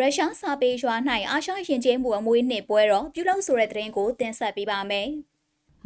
ရုရှားစာပေရွာ၌အာရှယဉ်ကျေးမှုအမွေးနှစ်ပွဲတော်ပြုလုပ်ဆိုတဲ့သတင်းကိုတင်ဆက်ပေးပါမယ်။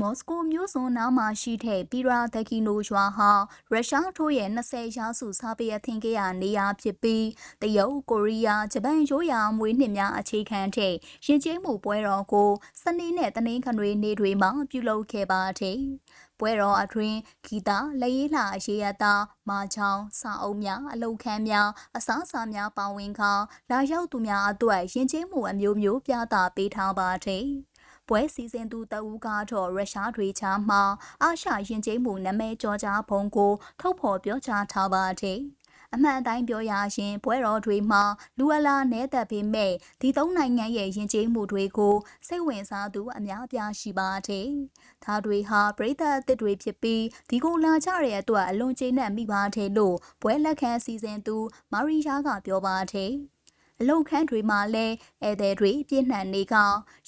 မော်စကိုမြို့စွန်နားမှာရှိတဲ့ပီရာဒကီနိုရွာဟာရုရှားထိုးရဲ့20ရာစုစာပေအထင်ကြီးရာနေရာဖြစ်ပြီးတရုတ်ကိုရီးယားဂျပန်ရိုးရာမွေးနှစ်များအခြေခံတဲ့ရင်ကျေးမှုပွဲတော်ကိုစနေနဲ့တနင်္ဂနွေနေ့တွေမှာပြုလုပ်ခဲ့ပါတယ်။ပွဲတော်အတွင်းဂီတလက်ရေးလှအရေးအသားမာချောင်းစာအုပ်များအလုတ်ခန်းများအစားအစာများပါဝင်ခါလာရောက်သူများအတွက်ရင်ကျေးမှုအမျိုးမျိုးပြသပေးထားပါတယ်။ ပွဲစီစဉ်သူတအူးကတော့ရုရှားတွေချာမှာအာရှရင်ကျေးမှုနာမည်ကျော်ကြားဖုံကိုထုတ်ဖော်ပြောကြားထားပါတယ်။အမှန်အတိုင်းပြောရရင်ပွဲတော်တွေမှာလူအလားနဲသက်ပေမဲ့ဒီသုံးနိုင်ငံရဲ့ယဉ်ကျေးမှုတွေကိုစိတ်ဝင်စားသူအများပြားရှိပါတယ်။ဒါတွေဟာပြည်သက်အသစ်တွေဖြစ်ပြီးဒီကိုလာကြတဲ့အတွက်အလွန်ကျေနပ်မိပါတယ်လို့ပွဲလက်ခံစီစဉ်သူမာရီယာကပြောပါတယ်။ အလုံခန်းတွေမှာလည်းဧည့်သည်တွေပြည့်နှံနေက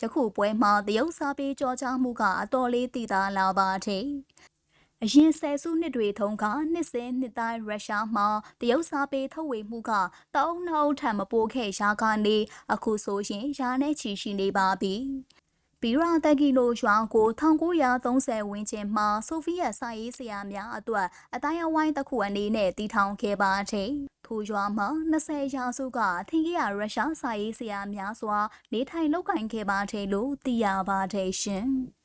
ယခုပွဲမှာတရုတ်စာပေကြောကြားမှုကအတော်လေးတည်တာလာပါတယ်အရင်ဆယ်စုနှစ်တွေထုံးကနှစ်စဉ်နှစ်တိုင်းရုရှားမှာတရုတ်စာပေထုတ်ဝေမှုကတောင်းနှုတ်ထံမပိုးခဲ့ရာကနေအခုဆိုရင်ရာနဲ့ချီရှိနေပါပြီ။ပီရာတက်ကီလိုရွာကို1930ဝန်းကျင်မှာဆိုဗီယက်စာရေးဆရာများအတွက်အတိုင်းအဝိုင်းတစ်ခုအနေနဲ့တည်ထောင်ခဲ့ပါတယ်။ ထိုရွာမှာ20ရာစုကထင်ကြီးရရုရှားစာရေးဆရာများစွာ နေထိုင်လုပ်ကိုင်ခဲ့ပါတယ်လို့သိရပါတယ်ရှင်။